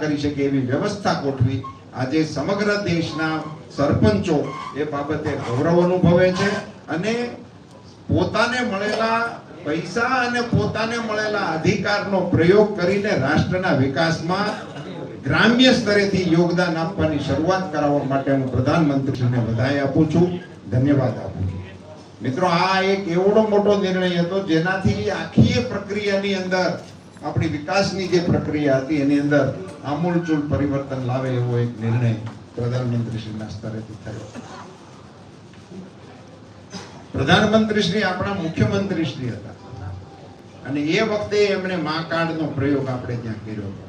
કરી શકે એવી વ્યવસ્થા ગોઠવી. આજે સમગ્ર દેશના સરપંચો એ બાબતે ગૌરવ અનુભવે છે અને પોતાને મળેલા પૈસા અને પોતાને મળેલા અધિકારનો પ્રયોગ કરીને રાષ્ટ્રના વિકાસમાં ગ્રામ્ય સ્તરેથી યોગદાન આપવાની શરૂઆત કરાવવા માટે હું પ્રધાનમંત્રીને વધાઈ આપું છું. ધન્યવાદ આપું છું. મિત્રો, આ એક એવડો મોટો નિર્ણય હતો જેનાથી આખી પ્રક્રિયાની અંદર આપણી વિકાસની જે પ્રક્રિયા હતી, એની અંદર આમૂલચૂલ પરિવર્તન લાવે એવો એક નિર્ણય પ્રધાનમંત્રીશ્રીના સ્તરેથી થયો. પ્રધાનમંત્રી શ્રી આપણા મુખ્યમંત્રીશ્રી હતા. અને એ વખતે એમણે મા કાર્ડનો પ્રયોગ આપણે ત્યાં કર્યો હતો.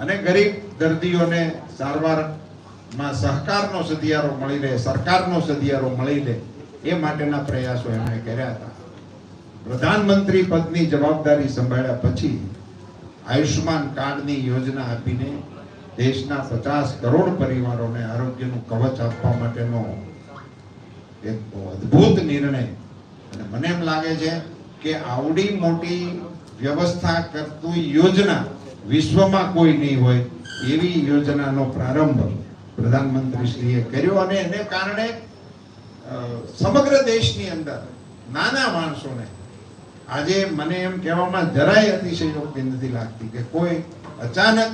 અને ગરીબ દર્દીઓને સારવારમાં સહકારનો સધિયારો મળી રહે, સરકારનો સધિયારો મળી રહે, એ માટેના પ્રયાસો એમણે કર્યા હતા. પ્રધાનમંત્રી પદની જવાબદારી સંભાળ્યા પછી આયુષ્માન કાર્ડની યોજના આપીને દેશના પચાસ કરોડ પરિવારોને આરોગ્યનું કવચ આપવા માટેનો એક અદ્ભુત નિર્ણય. અને મને એમ લાગે છે કે આવડી મોટી વ્યવસ્થા કરતું યોજના વિશ્વમાં કોઈ નહીં હોય એવી યોજનાનો પ્રારંભ પ્રધાનમંત્રીશ્રીએ કર્યો અને એને કારણે સમગ્ર દેશની અંદર નાના માણસોને આજે મને એમ કહેવામાં જરાય અતિશયોક્તિ નથી લાગતી કે કોઈ અચાનક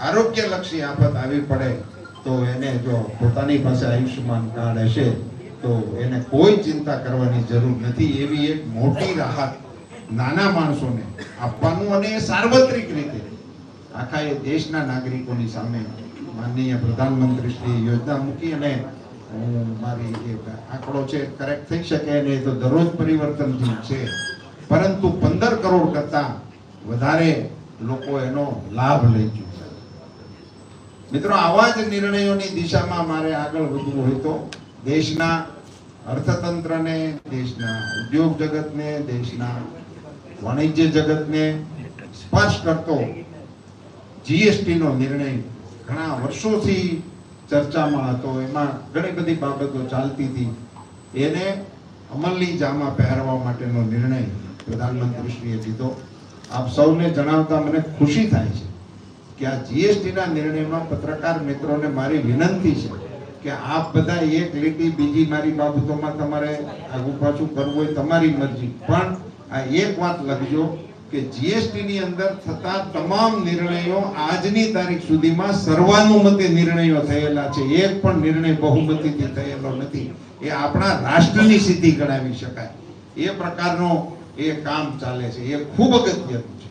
આરોગ્યલક્ષી આફત આવી પડે તો એને જો પોતાની પાસે આયુષ્યમાન કાર્ડ હશે તો એને કોઈ ચિંતા કરવાની જરૂર નથી. એવી એક મોટી રાહત નાના માણસોને આપવાનું અને સાર્વત્રિક રીતે આખા એ દેશના નાગરિકોની સામે માનનીય પ્રધાનમંત્રી શ્રી યોજના મૂકી અને હું મારી આંકડો છે કરેક્ટ થઈ શકે અને એ તો દરરોજ પરિવર્તનથી છે. પરંતુ પંદર કરોડ કરતા વધારે લોકો એનો લાભ લઈ ચૂક્યા મિત્રો, આવા જ નિર્ણયોની દિશામાં મારે આગળ વધવું હોય તો દેશના અર્થતંત્રને, દેશના ઉદ્યોગ જગતને, દેશના વાણિજ્ય જગતને સ્પર્શ કરતો જીએસટી નો નિર્ણય ઘણા વર્ષોથી ચર્ચામાં હતો. એમાં ઘણી બધી બાબતો ચાલતી હતી. એને અમલની જામાં પહેરવા માટેનો નિર્ણય પ્રધાનમંત્રીશ્રીએ લીધો આપ સૌને જણાવતા મને ખુશી થાય છે કે આ જીએસટીના નિર્ણયમાં પત્રકાર મિત્રોને મારી વિનંતી છે કે આપ બધા એક લીટી બીજી મારી બાબતોમાં તમારે આગું પાછું કરવું હોય તમારી મરજી. પણ આ એક વાત લખજો કે જીએસટી ની અંદર થતા તમામ નિર્ણયો આજની તારીખ સુધીમાં સર્વાનુમતે નિર્ણયો થયેલા છે. એક પણ નિર્ણય બહુમતીથી થયેલો નથી. એ આપણા રાષ્ટ્રની સિદ્ધિ ગણાવી શકાય. એ પ્રકારનો એ કામ ચાલે છે, એ ખૂબ અગત્યનું છે.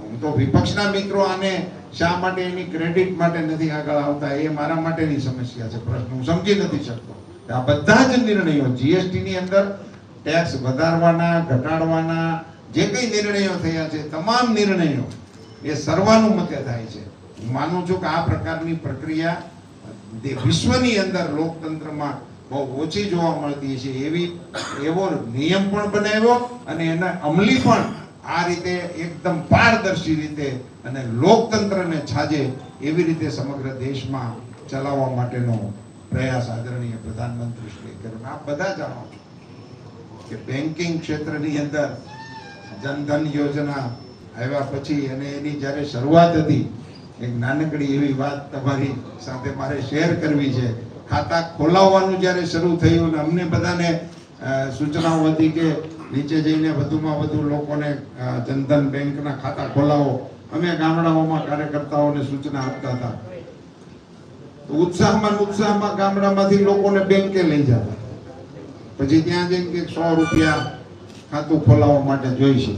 હું તો વિપક્ષના મિત્રો આને શા માટે એની ક્રેડિટ માટે નથી આગળ આવતા, એ મારા માટેની સમસ્યા છે પ્રશ્ન. હું સમજી નથી શકતો. આ બધા જ નિર્ણયો જીએસટી ની અંદર ટેક્સ વધારવાના, ઘટાડવાના, જે કઈ નિર્ણયો થયા છે, તમામ નિર્ણયો એ સર્વાનુમતે થાય છે. હું માનું છું કે આ પ્રકારની પ્રક્રિયા વિશ્વની અંદર લોકતંત્રમાં બહુ ઓછી જોવા મળતી છે એવી, એવો નિયમ પણ બનાવ્યો અને એના અમલી પણ આ રીતે એકદમ પારદર્શી રીતે અને લોકતંત્રને છાજે એવી રીતે સમગ્ર દેશમાં ચલાવવા માટેનો પ્રયાસ આદરણીય પ્રધાનમંત્રી શ્રી કર્યો. આપ બધા જાણો છો કે બેન્કિંગ ક્ષેત્રની અંદર જનધન યોજના આવ્યા પછી અને એની જ્યારે શરૂઆત હતી, એક નાનકડી એવી વાત તમારી સાથે મારે શેર કરવી છે. ખાતા ખોલાવવાનું જ્યારે શરૂ થયું અને અમને બધાને સૂચનાઓ હતી કે નીચે જઈને વધુમાં વધુ લોકોને જનધન બેંકના ખાતા ખોલાવો. અમે ગામડાઓમાં કાર્યકર્તાઓને સૂચના આપતા હતા. ઉત્સાહમાં ઉત્સાહમાં ગામડામાંથી લોકોને બેંકે લઈ જતા. પછી ત્યાં જઈને કે સો રૂપિયા ખાતું ખોલાવવા માટે જોઈશે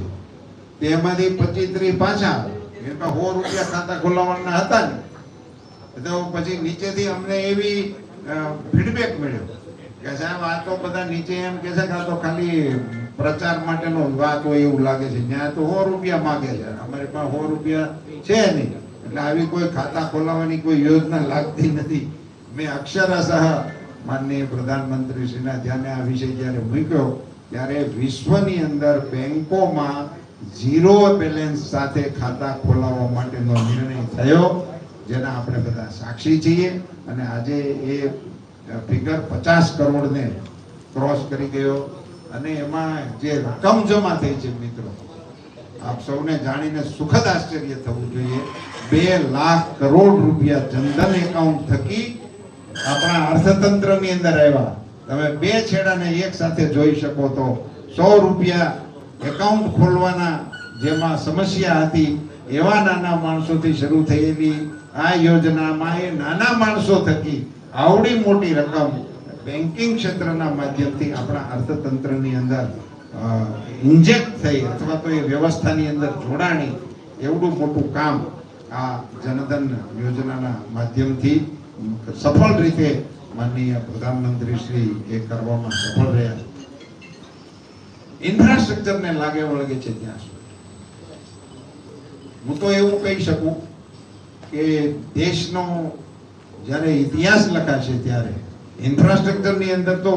તેમાંથી પચીસ ત્રીસ પાછા. એમાં સો રૂપિયા ખાતા ખોલાવવાના હતા ને તો પછી નીચેથી અમને એવી ફીડબેક મળ્યો કે સાહેબ, આ તો બધા નીચે એમ કે છે કે આ તો ખાલી પ્રચાર માટેનો વાત હોય એવું લાગે છે. ત્યાં તો સો રૂપિયા માગે છે. અમારી પાસે સો રૂપિયા છે નહીં. એટલે આવી કોઈ ખાતા ખોલાવવાની કોઈ યોજના લાગતી નથી. મેં અક્ષરશઃ માનનીય પ્રધાનમંત્રી શ્રીના ધ્યાને આ વિષય જ્યારે મૂક્યો, ત્યારે વિશ્વની અંદર બેંકોમાં ઝીરો બેલેન્સ સાથે ખાતા ખોલાવવા માટેનો નિર્ણય થયો. જેના આપણે બધા સાક્ષી છીએ અને આજે એ ફિગર પચાસ કરોડને ક્રોસ કરી ગયો. અને એમાં જે રકમ જમા થઈ છે મિત્રો, આપ સૌને જાણીને સુખદ આશ્ચર્ય થવું જોઈએ. બે લાખ કરોડ રૂપિયા જનધન એકાઉન્ટ થકી આપણા અર્થતંત્રની અંદર આવ્યા. તમે બે છેડાને એક સાથે જોઈ શકો તો સો રૂપિયા એકાઉન્ટ ખોલવાના જેમાં સમસ્યા હતી, એવા નાના માણસોથી શરૂ થયેલી આ યોજનામાં એ નાના માણસો થકી આવડી મોટી રકમ બેન્કિંગ ક્ષેત્રના માધ્યમથી આપણા અર્થતંત્રની અંદર ઇન્જેક્ટ થઈ અથવા તો એ વ્યવસ્થાની અંદર જોડાણી એવડું મોટું કામ આ જનધન યોજનાના માધ્યમથી સફળ રીતે માનનીય પ્રધાનમંત્રી શ્રી એ કરવામાં સફળ રહ્યા ઇન્ફ્રાસ્ટ્રક્ચરને લાગે વળગે છે ત્યાં સુધી. હું તો એવું કહી શકું કે દેશનો જ્યારે ઇતિહાસ લખાશે ત્યારે ઇન્ફ્રાસ્ટ્રક્ચરની અંદર તો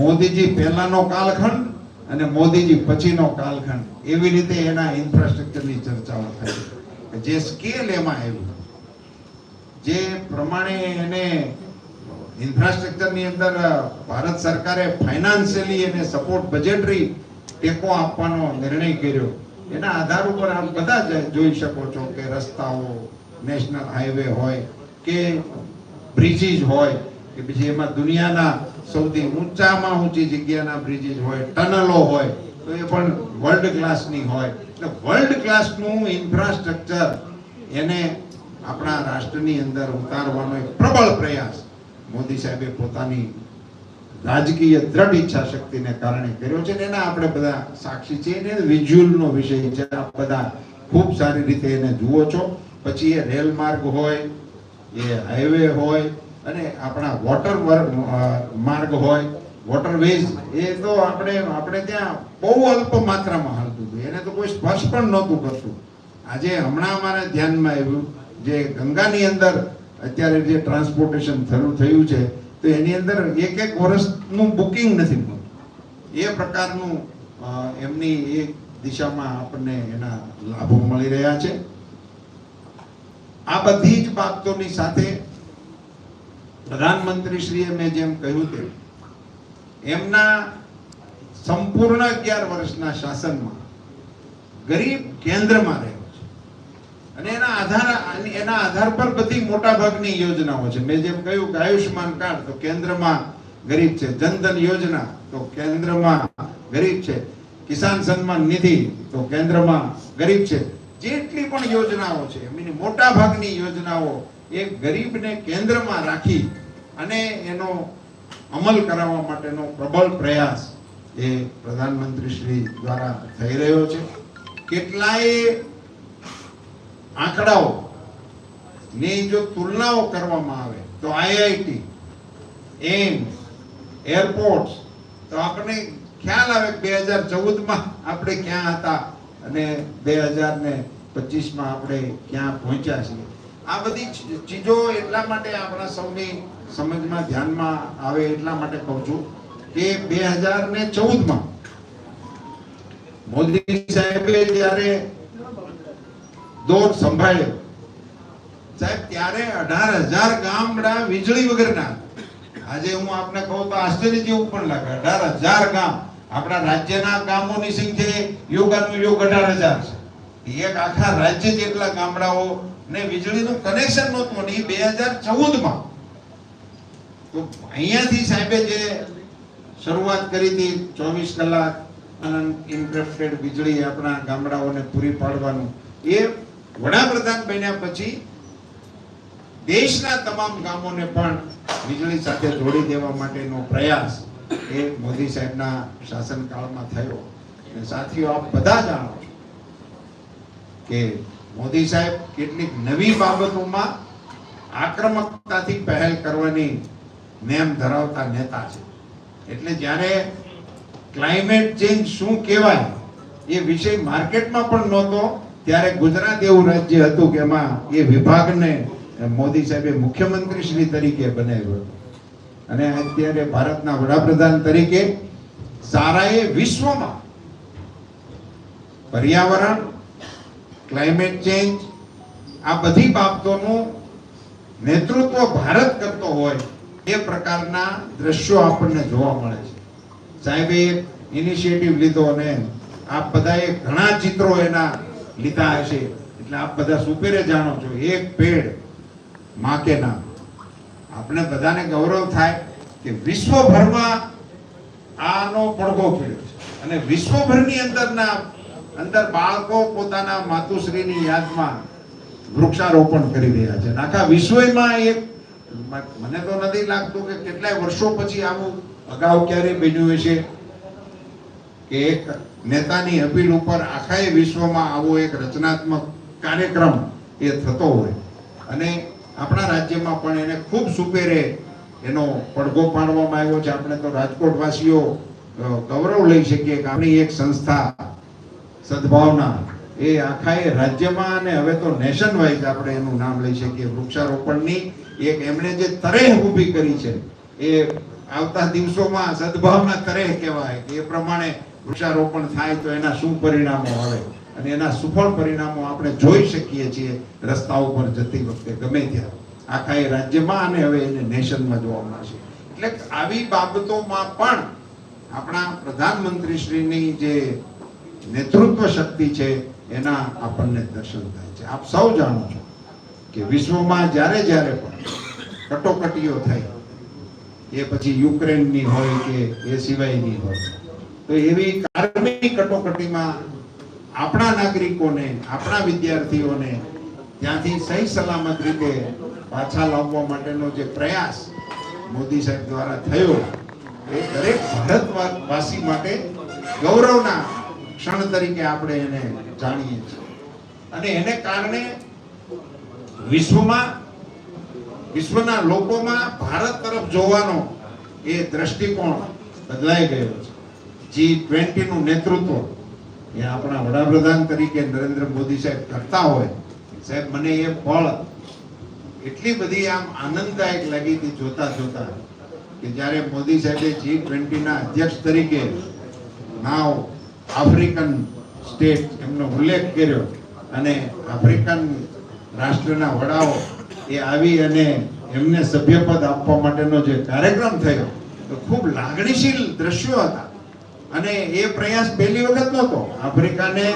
મોદીજી પહેલાનો કાલખંડ અને મોદીજી પછીનો કાલખંડ. એવી રીતે એના ઇન્ફ્રાસ્ટ્રક્ચરની ચર્ચાઓ થઈ જે સ્કેલ એમાં આવ્યું, જે પ્રમાણે એને ઇન્ફ્રાસ્ટ્રક્ચરની અંદર ભારત સરકારે ફાઇનાન્શિયલી એને સપોર્ટ બજેટરી ટેકો આપવાનો નિર્ણય કર્યો. એના આધાર ઉપર આપ બધા જોઈ શકો છો કે રસ્તાઓ, નેશનલ હાઈવે હોય કે બ્રિજીસ હોય, કે પછી એમાં દુનિયાના સૌથી ઊંચામાં ઊંચી જગ્યાના બ્રિજીસ હોય, ટનલો હોય, તો એ પણ વર્લ્ડ ક્લાસની હોય. એટલે વર્લ્ડ ક્લાસનું ઇન્ફ્રાસ્ટ્રક્ચર એને આપણા રાષ્ટ્રની અંદર ઉતારવાનો એક પ્રબળ પ્રયાસ મોદી સાહેબે પોતાની રાજકીય દ્રઢ ઈચ્છા શક્તિને કારણે કર્યો છે એના આપણે બધા સાક્ષી છીએ ને વિઝ્યુઅલનો વિષય છે. આપ બધા ખૂબ સારી રીતે એને જુઓ છો. પછી એ રેલ માર્ગ હોય, એ હાઈવે હોય અને આપણા વોટર માર્ગ હોય વોટરવેઝ એ તો આપણે આપણે ત્યાં બહુ અલ્પ માત્રામાં હાલતું હતું. એને તો કોઈ સ્પર્શ પણ નહોતું કરતું. આજે હમણાં અમારા ધ્યાનમાં આવ્યું, જે ગંગાની અંદર અત્યારે જે ટ્રાન્સપોર્ટેશન શરૂ થયું છે તો એની અંદર એક એક વર્ષનું બુકિંગ નથી મળતું એ પ્રકારનું એમની એ દિશામાં આપણને એના લાભો મળી રહ્યા છે. આ બધી જ બાબતોની સાથે પ્રધાનમંત્રીશ્રીએ મેં જેમ કહ્યું તેમ, એમના સંપૂર્ણ અગિયાર વર્ષના શાસનમાં ગરીબ કેન્દ્રમાં રહ્યો છે અને એના આધાર એના આધાર પર બધી મોટા ભાગની યોજનાઓ છે. મેં જેમ કહ્યું કે આયુષ્યમાન કાર્ડ તો કેન્દ્રમાં ગરીબ છે. જનધન યોજના તો કેન્દ્રમાં ગરીબ છે. કિસાન સન્માન નિધિ તો કેન્દ્રમાં ગરીબ છે. જેટલી પણ યોજનાઓ છે, એમની મોટા ભાગની યોજનાઓ એ ગરીબને કેન્દ્રમાં રાખી અને એનો અમલ કરાવવા માટેનો પ્રબળ પ્રયાસ એ પ્રધાનમંત્રી શ્રી દ્વારા થઈ રહ્યો છે. કેટલાય આંકડાઓ. ની જો તુલનાઓ કરવામાં આવે તો આઈઆઈટી, એમ્સ, એરપોર્ટ્સ, તો આપણે ખ્યાલ આવે બે હજાર ચૌદમાં આપણે ક્યાં હતા અને બે હજાર ને પચીસમાં આપણે ક્યાં પહોંચ્યા છીએ. આ બધી ચીજો એટલા માટે આપણા સૌની સમજમાં, ધ્યાનમાં આવે એટલા માટે કહું છું કે બે હજાર ને ચૌદમાં મોદી સાહેબે જ્યારે દોર સંભાળ્યો. સાહેબ, ત્યારે અઢાર હજાર ગામડા વીજળી વગરના. આજે હું આપને કહું તો આશ્ચર્ય જેવું પણ લાગે. અઢાર હજાર ગામ. આપણા રાજ્યના ગામોની સંખ્યા યોગાનું યોગ અઢાર હજાર છે. એક આખા રાજ્ય જેટલા ગામડાઓ ને વીજળીનું કનેક્શન નહોતું અને એ બે હજાર ચૌદમાં. તો અહીંયાથી સાહેબે જે શરૂઆત કરી હતી, ચોવીસ કલાક અનઇન્ટરપ્ટેડ વીજળી આપણા ગામડાઓને પૂરી પાડવાનું, એ વડાપ્રધાન બન્યા પછી દેશના તમામ ગામોને પણ વીજળી સાથે જોડી દેવા માટેનો પ્રયાસ એ મોદી સાહેબના શાસનકાળમાં થયો. અને સાથીઓ, આપ બધા જાણો કે મોદી સાહેબ કેટલીક નવી બાબતોમાં આક્રમકતાથી પહેલ કરવાની નેમ ધરાવતા નેતા છે. એટલે જ્યારે ક્લાઇમેટ ચેન્જ શું કહેવાય એ વિષય માર્કેટમાં પણ નહોતો ત્યારે ગુજરાત એવું રાજ્ય હતું કે એમાં એ વિભાગને મોદી સાહેબે મુખ્યમંત્રી શ્રી તરીકે બનાવ્યો. અને અત્યારે ભારતના વડાપ્રધાન તરીકે સારાએ વિશ્વમાં પર્યાવરણ ક્લાઇમેટ ચેન્જ આ બધી બાબતોનું નેતૃત્વ ભારત કરતો હોય એ પ્રકારના દ્રશ્યો આપણને જોવા મળે છે. સાહેબે ઇનિશિયેટિવ લીધો અને આ બધાએ ઘણા ચિત્રો એના લીધા હશે એટલે આપ બધા સુપેરે જાણો છો, એક પેડમાં કે નામ આપણે બધાને ગૌરવ થાય કે વિશ્વભરમાં આનો પડઘો ખેડ્યો છે. અને વિશ્વભરની અંદરના, અંદર બાળકો પોતાના માતુશ્રીની યાદમાં વૃક્ષારોપણ કરી રહ્યા છે. આખા વિશ્વમાં એક, મને તો નથી લાગતું કે કેટલાય વર્ષો પછી આવું અગાઉ ક્યારે બન્યું હશે. કે એક નેતાની અપીલ ઉપર આખાય વિશ્વમાં આવો એક રચનાત્મક કાર્યક્રમ એ થતો હોય. અને આપણા રાજ્યમાં પણ એને ખૂબ સુપેરે એનો પડઘો પાડવામાં આવ્યો છે. આપણે તો રાજકોટવાસીઓ ગૌરવ લઈ શકીએ કે આપણી એક સંસ્થા સદભાવના એ આખા રાજ્યમાં અને હવે તો નેશન વાઇઝ આપણે એનું નામ લઈ શકીએ. વૃક્ષારોપણની એક એમણે જે તરેહ ઊભી કરી છે, એ આવતા દિવસોમાં સદભાવના તરેહ કહેવાય. એ પ્રમાણે વૃક્ષારોપણ થાય તો એના શું પરિણામો આવે? અને એના સુફળ પરિણામો આપણે જોઈ શકીએ છીએ રસ્તા ઉપર જતી વખતે ગમે ત્યાં. આખા એ રાજ્યમાં અને હવે એને નેશનમાં જોવા મળશે એટલે આવી બાબતોમાં પણ આપણા પ્રધાનમંત્રીશ્રીની જે નેતૃત્વ શક્તિ છે, એના આપણને દર્શન થાય છે. આપ સૌ જાણો છો કે વિશ્વમાં જ્યારે જ્યારે પણ કટોકટીઓ થઈ એ પછી યુક્રેનની હોય કે એ સિવાયની હોય તો એવી કારમી કટોકટીમાં આપણા નાગરિકોને, આપણા વિદ્યાર્થીઓને ત્યાંથી સહી સલામત રીતે પાછા લાવવા માટેનો જે પ્રયાસ મોદી સાહેબ દ્વારા થયો, એ દરેક ભારતવાસી માટે ગૌરવના ક્ષણ તરીકે આપણે એને જાણીએ છીએ. અને એને કારણે વિશ્વમાં, વિશ્વના લોકોમાં ભારત તરફ જોવાનો એ દ્રષ્ટિકોણ બદલાઈ ગયો છે. જી ટ્વેન્ટી નું નેતૃત્વ એ આપણા વડાપ્રધાન તરીકે નરેન્દ્ર મોદી સાહેબ કરતા હોય. સાહેબ, મને એ ફળ એટલી બધી આમ આનંદદાયક લાગી હતી જોતા જોતા કે જ્યારે મોદી સાહેબે જી ટ્વેન્ટીના અધ્યક્ષ તરીકે નાવ આફ્રિકન સ્ટેટ એમનો ઉલ્લેખ કર્યો અને આફ્રિકન રાષ્ટ્રના વડાઓ એ આવી અને એમને સભ્યપદ આપવા માટેનો જે કાર્યક્રમ થયો, તો ખૂબ લાગણીશીલ દ્રશ્યો હતા. અને એ પ્રયાસ પહેલી વખત નહોતો. આફ્રિકાને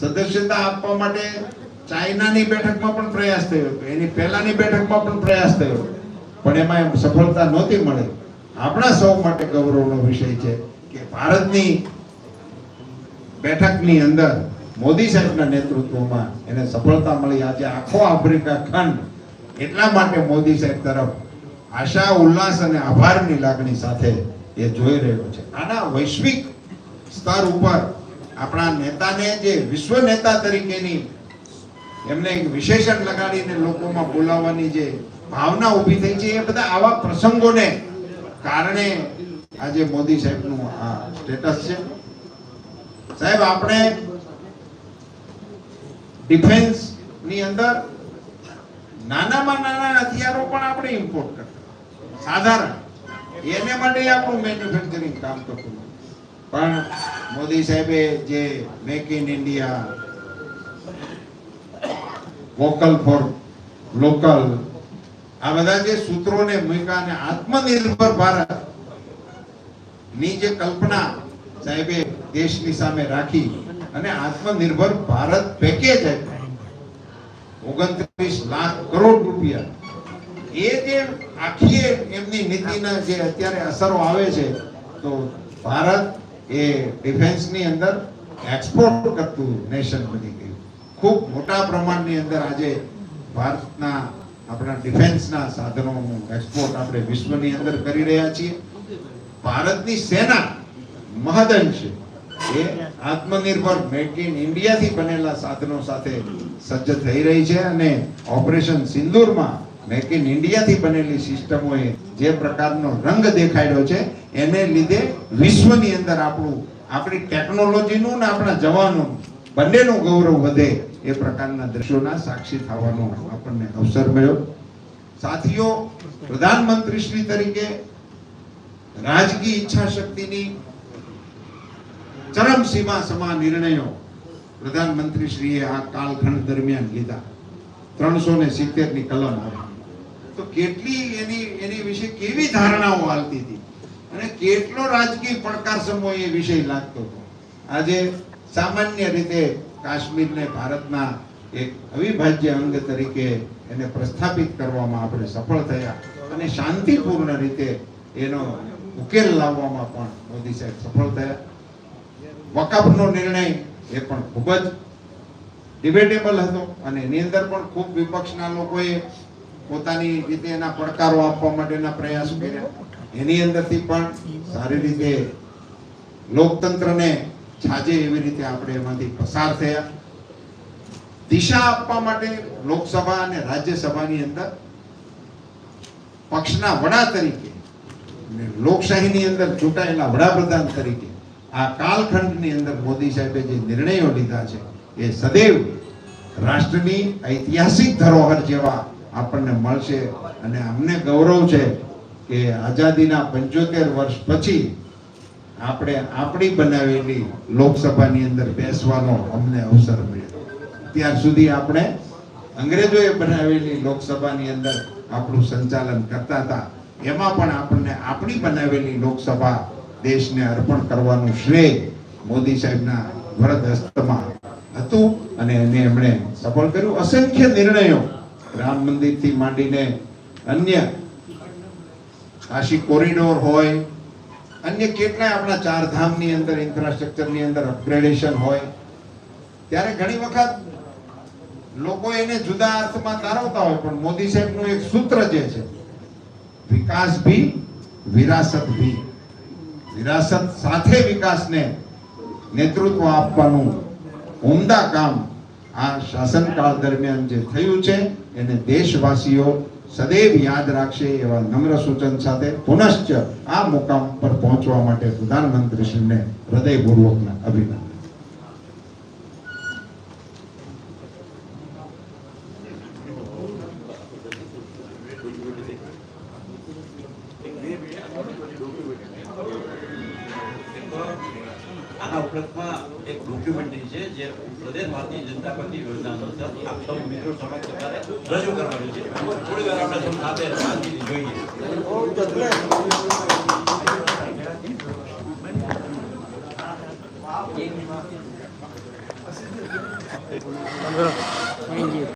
સદસ્યતા આપવા માટે ચાઇનાની બેઠકમાં પણ પ્રયાસ થયો એની પહેલાની બેઠકમાં પણ પ્રયાસ થયો પણ એમાં એમ સફળતા નહોતી મળી. આપણા સૌ માટે ગૌરવનો વિષય છે કે ભારતની બેઠકની અંદર મોદી સાહેબના નેતૃત્વમાં એને સફળતા મળી. આજે આખો આફ્રિકા ખંડ એટલા માટે મોદી સાહેબ તરફ આશા, ઉલ્લાસ અને આભારની લાગણી સાથે એ જોઈ રહ્યો છે. આના વૈશ્વિક સ્તર ઉપર આપણા નેતાને જે વિશ્વ નેતા તરીકેની એમને વિશેષણ લગાડીને લોકોમાં બોલાવવાની જે ભાવના ઊભી થઈ છે, એ બધા આવા પ્રસંગોને કારણે આજે મોદી સાહેબનું આ સ્ટેટસ છે. સાહેબ, આપણે ડિફેન્સની અંદર નાનામાં નાના હથિયારો પણ આપણે ઇમ્પોર્ટ કરતા. સાધારણ. એને માટે આપણું મેન્યુફેક્ચરિંગ કામ કરતું પણ મોદી સાહેબે જે make in India vocal for local આ બધા જે સૂત્રોને મૂક્યા આત્મનિર્ભર ભારતની જે કલ્પના સાહેબે દેશની સામે રાખી અને આત્મનિર્ભર ભારત પેકેજ આપ્યું. ઓગણત્રીસ લાખ કરોડ રૂપિયા એ જે આખી એમની નીતિના જે અત્યારે અસરો આવે છે, તો ભારત એ ડિફેન્સની અંદર એક્સપોર્ટ કરતું નેશન બની ગયું. ખૂબ મોટા પ્રમાણની અંદર આજે ભારતના આપણા ડિફેન્સના સાધનોનું એક્સપોર્ટ આપણે વિશ્વની અંદર કરી રહ્યા છીએ. ભારતની સેના મહદઅંશે એ આત્મનિર્ભર મેક ઇન ઇન્ડિયાથી બનેલા સાધનો સાથે સજ્જ થઈ રહી છે અને ઓપરેશન સિંદૂરમાં મેક ઇન ઇન્ડિયાથી બનેલી સિસ્ટમોએ જે પ્રકારનો રંગ દેખાડ્યો છે, એને લીધે વિશ્વની અંદર આપણું, આપણી ટેકનોલોજીનું ને આપણા જવાનો બંનેનું ગૌરવ વધે એ પ્રકારના દ્રશ્યોના સાક્ષી થવાનો આપણને અવસર મળ્યો. સાથીઓ પ્રધાનમંત્રી શ્રી તરીકે રાજકીય ઈચ્છા શક્તિની ચરમ સીમા સમા નિર્ણયો પ્રધાનમંત્રી શ્રીએ આ કાલખંડ દરમિયાન લીધા. ત્રણસો ને સિત્તેરની કલમ આવી. તો કેટલી એની એની વિશે કેવી ધારણાઓ હાલતી હતી? અને કેટલો રાજકીય પડકાર સમય એ વિષય લાગતો હતો? આજે સામાન્ય રીતે કાશ્મીરને ભારતના એક અવિભાજ્ય અંગ તરીકે એને પ્રસ્થાપિત કરવામાં આપણે સફળ થયા અને શાંતિપૂર્ણ રીતે એનો ઉકેલ લાવવામાં પણ મોદી સાહેબ સફળ થયા. વકફનો નિર્ણય એ પણ ખૂબ જ ડિબેટેબલ હતો અને એની અંદર પણ ખૂબ વિપક્ષના લોકોએ પોતાની રીતે એના પડકારો આપવા માટેના પ્રયાસ કર્યા. એની અંદરથી પણ સારી રીતે લોકતંત્રને છાજે એવી રીતે આપણે એમાંથી પસાર થયા. દિશા આપવા માટે લોકસભા અને રાજ્યસભાની અંદર પક્ષના વડા તરીકે અને લોકશાહીની અંદર ચૂંટાયેલા વડાપ્રધાન તરીકે આ કાલખંડની અંદર મોદી સાહેબે જે નિર્ણયો લીધા છે, એ સદૈવ રાષ્ટ્રની ઐતિહાસિક ધરોહર જેવા આપણને મળશે અને અમને ગૌરવ છે કે આઝાદીના પંચોતેર વર્ષ પછી આપણે આપણી બનાવેલી લોકસભાની અંદર બેસવાનો અમને અવસર મળ્યો. ત્યાર સુધી આપણે અંગ્રેજોએ બનાવેલી લોકસભાની અંદર આપણું સંચાલન કરતા હતા. એમાં પણ આપણને આપણી બનાવેલી લોકસભા દેશને અર્પણ કરવાનું શ્રેય મોદી સાહેબના વરદ હસ્તમાં હતું અને એને એમણે સફળ કર્યું. અસંખ્ય નિર્ણયો રામ મંદિરથી માંડીને અન્ય કાશી કોરિડોર હોય, અન્ય કેટલાય આપણા ચાર ધામની અંદર ઇન્ફ્રાસ્ટ્રક્ચરની અંદર અપગ્રેડેશન હોય, ત્યારે ઘણી વખત લોકો એને જુદા અર્થમાં તારવતા હોય, પણ મોદી સાહેબનું એક સૂત્ર જે છે, વિકાસ ભી, વિરાસત ભી. વિરાસત સાથે વિકાસને નેતૃત્વ આપવાનું ઉમદા કામ આ શાસનકાળ દરમિયાન જે થયું છે એને દેશવાસીઓ સદૈવ યાદ રાખશે એવા નમ્ર સૂચન સાથે પુનશ્ચ આ મુકામ પર પહોંચવા માટે પ્રધાનમંત્રીશ્રીને હૃદયપૂર્વકના અભિનંદન. આના ઉપરાંતમાં એક ડોક્યુમેન્ટરી છે જે પ્રદેશ ભારતીય જનતા પાર્ટી યોજના અંતર્ગત આપ સૌ મિત્રો સમક્ષ તમારે રજૂ કરવાનું છે. થોડી વાર આપણે સૌ સાથે શાંતિથી જોઈએ.